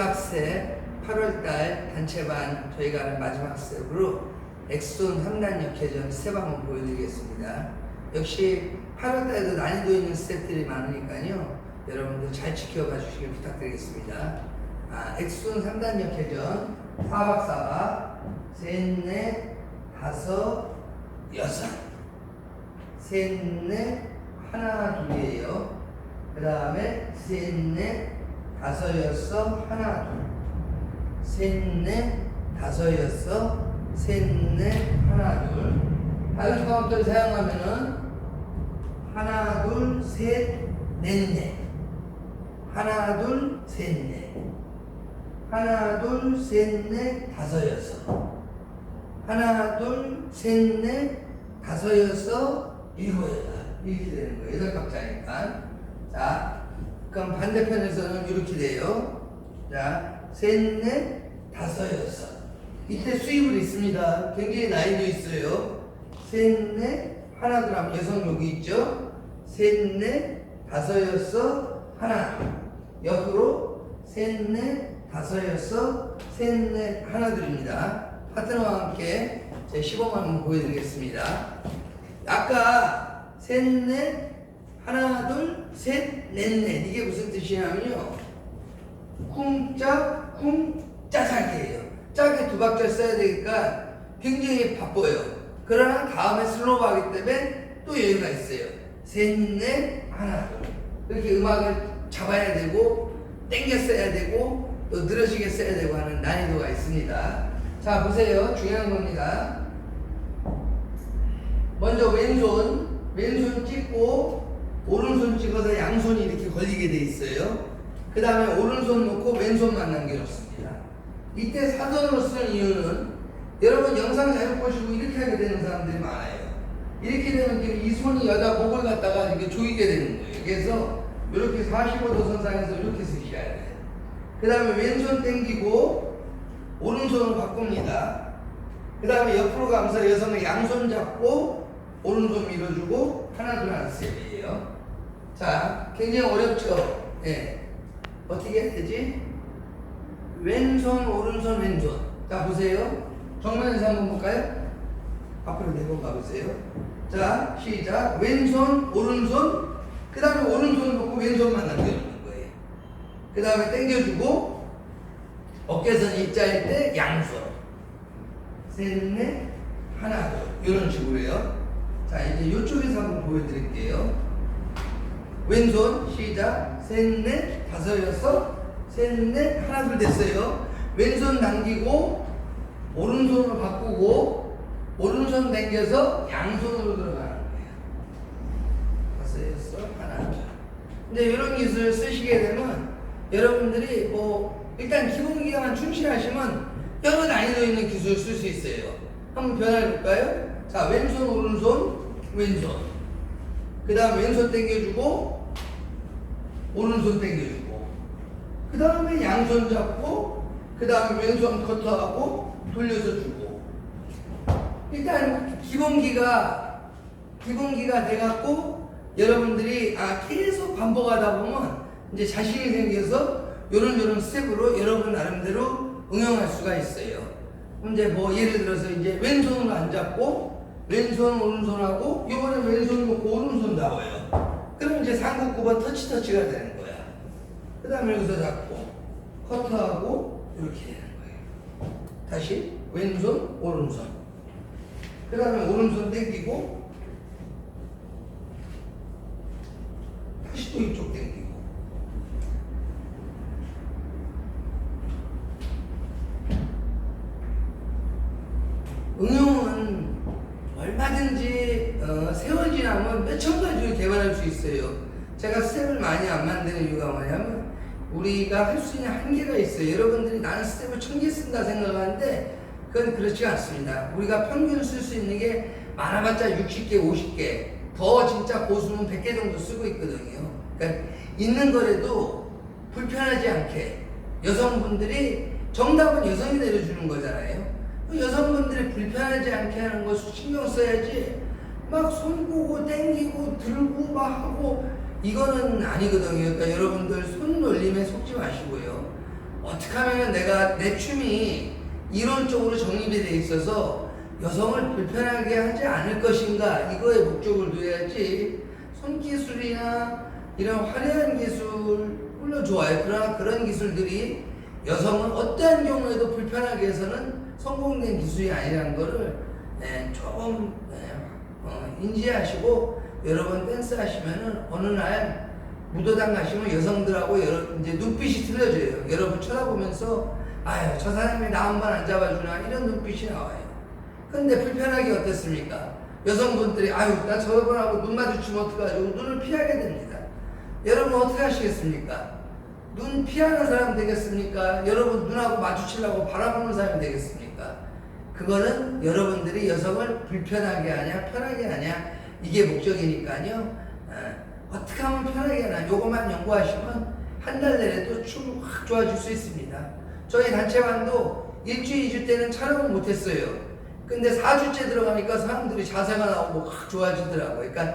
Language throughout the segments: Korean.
마지막 스텝 8월달 단체반 저희가 하는 마지막 스텝으로 엑손 3단 역회전 스텝 한번 보여드리겠습니다. 역시 8월달에도 난이도 있는 스텝들이 많으니까요. 여러분들 잘 지켜봐 주시길 부탁드리겠습니다. 아, 엑손 3단 역회전 4박 4박 셋, 넷, 다섯, 여섯 셋, 넷, 하나, 둘이에요. 그 다음에 셋, 넷, 다섯, 여섯, 하나, 둘. 셋, 넷, 다섯, 여섯, 셋, 넷, 하나, 둘. 다른 카운터를 사용하면은 하나, 둘, 셋, 넷, 넷. 하나, 둘, 셋, 넷. 하나, 둘, 셋, 넷, 다섯, 여섯. 하나, 둘, 셋, 넷, 다섯, 여섯, 일곱, 여덟. 이렇게 되는 거예요. 여덟 박자니까. 자, 그럼 반대편에서는 이렇게 돼요. 자, 셋, 넷, 다섯, 여섯. 이때 수입을 있습니다. 굉장히 나이도 있어요. 셋, 넷, 하나, 둘 하면 여성 여기 있죠? 셋, 넷, 다섯, 여섯, 하나. 옆으로 셋, 넷, 다섯, 여섯, 셋, 넷, 하나, 둘입니다. 파트너와 함께 제 시범 한번 보여드리겠습니다. 아까 셋, 넷, 하나, 둘, 셋, 넷, 넷. 이게 무슨 뜻이냐면요. 쿵 짝, 쿵짜작이에요. 짜게 두 박자 써야 되니까 굉장히 바빠요. 그러나 다음에 슬로우 하기 때문에 또 여유가 있어요. 셋, 넷, 하나, 둘. 이렇게 음악을 잡아야 되고, 땡겨 써야 되고, 또 늘어지게 써야 되고 하는 난이도가 있습니다. 자, 보세요. 중요한 겁니다. 먼저 왼손, 왼손 찍고 오른손 찍어서 양손이 이렇게 걸리게 돼 있어요. 그 다음에 오른손 놓고 왼손만 남겨놓습니다. 이때 사선으로 쓰는 이유는 여러분 영상 잘못 보시고 이렇게 하게 되는 사람들이 많아요. 이렇게 되면 이 손이 여자 목을 갖다가 이렇게 조이게 되는 거예요. 그래서 이렇게 45도 선상에서 이렇게 쓰셔야 돼요. 그 다음에 왼손 당기고 오른손을 바꿉니다. 그 다음에 옆으로 가면서 여성은 양손 잡고 오른손 밀어주고 하나 둘 하나 셋이에요. 자, 굉장히 어렵죠? 예. 어떻게 해야 되지? 왼손, 오른손, 왼손. 자, 보세요. 정면에서 한번 볼까요? 앞으로 네번 가보세요. 자, 시작. 왼손, 오른손, 그 다음에 오른손 놓고 왼손만 남겨주는 거예요. 그 다음에 당겨주고, 어깨선 입자일 때 양손. 셋, 넷, 하나, 둘. 이런 식으로요. 자, 이제 이쪽에서 한번 보여드릴게요. 왼손 시작. 셋 넷. 다섯 여섯 셋 넷. 하나 둘 됐어요. 왼손 당기고 오른손으로 바꾸고 오른손 당겨서 양손으로 들어가는 거예요. 다섯 여섯 하나. 둘 근데 이런 기술을 쓰시게 되면 여러분들이 뭐 일단 기본기만 충실하시면 여러 난이도 있는 기술을 쓸수 있어요. 한번 변화해 볼까요? 자 왼손 오른손 왼손. 그 다음 왼손 당겨주고 오른손 당겨주고. 그 다음에 양손 잡고 그 다음에 왼손 커터하고 돌려서 주고. 일단 기본기가 기본기가 돼갖고 여러분들이 아 계속 반복하다 보면 이제 자신이 생겨서 요런 요런 스텝으로 여러분 나름대로 응용할 수가 있어요. 이제 뭐 예를 들어서 이제 왼손으로 안 잡고 왼손 오른손하고 이번에 왼손 놓고 오른손 나와요. 그럼 이제 삼국 9번 터치 터치가 되는 거야. 그 다음에 여기서 잡고 커트하고 이렇게 되는 거예요. 다시 왼손 오른손. 그 다음에 오른손 당기고 다시 또 이쪽 당기고 응용은 얼마든지 어, 세월 지나면 몇천 가지로 개발할 수 있어요. 제가 스텝을 많이 안 만드는 이유가 뭐냐면 우리가 할 수 있는 한계가 있어요. 여러분들이 나는 스텝을 천 개 쓴다 생각하는데 그건 그렇지 않습니다. 우리가 평균 쓸 수 있는 게 많아봤자 60개, 50개, 더 진짜 고수는 100개 정도 쓰고 있거든요. 그러니까 있는 거라도 불편하지 않게 여성분들이 정답은 여성이 내려주는 거잖아요. 그 여성분들이 불편하지 않게 하는 것을 신경 써야지 막손 보고 땡기고 들고 막 하고 이거는 아니거든요. 그러니까 여러분들 손 놀림에 속지 마시고요. 어떻게 하면 내가 내 춤이 이론적으로 정립이 돼 있어서 여성을 불편하게 하지 않을 것인가 이거에 목적을 둬야지 손기술이나 이런 화려한 기술 물론 좋아요 그러나 그런 기술들이 여성은 어떠한 경우에도 불편하게 해서는 성공된 기술이 아니라는 거를 예, 조금 예, 어, 인지하시고 여러분 댄스 하시면은 어느 날 무도당 가시면 여성들하고 여러, 이제 눈빛이 틀려져요. 여러분 쳐다보면서 아유 저 사람이 나 한 번 안 잡아주나 이런 눈빛이 나와요. 근데 불편하게 어땠습니까? 여성분들이 아유 나 저분하고 눈 마주치면 어떡하죠? 눈을 피하게 됩니다. 여러분 어떻게 하시겠습니까? 눈 피하는 사람 되겠습니까? 여러분 눈하고 마주치려고 바라보는 사람이 되겠습니까? 그거는 여러분들이 여성을 불편하게 하냐 편하게 하냐 이게 목적이니까요. 어, 어떻게 하면 편하게 하나 요것만 연구하시면 한 달 내내 또춤확 좋아질 수 있습니다. 저희 단체반도 일주일, 이주 때는 촬영을 못했어요. 근데 4주째 들어가니까 사람들이 자세가 나오고 확 좋아지더라고요. 그러니까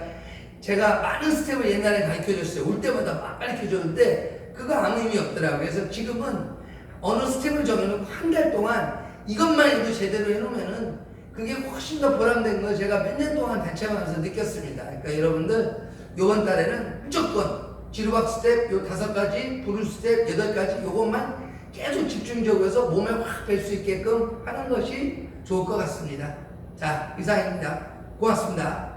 제가 많은 스텝을 옛날에 가르쳐 줬어요. 올 때마다 막 가르쳐 줬는데 그거 아무 의미 없더라고요. 그래서 지금은 어느 스텝을 정해놓고 한 달 동안 이것만 해도 제대로 해놓으면은 그게 훨씬 더 보람된 거 제가 몇 년 동안 단체하면서 느꼈습니다. 그러니까 여러분들 요번 달에는 무조건 지루박 스텝 요 다섯 가지, 브루 스텝 여덟 가지 요것만 계속 집중적으로 해서 몸에 확 뵐 수 있게끔 하는 것이 좋을 것 같습니다. 자, 이상입니다. 고맙습니다.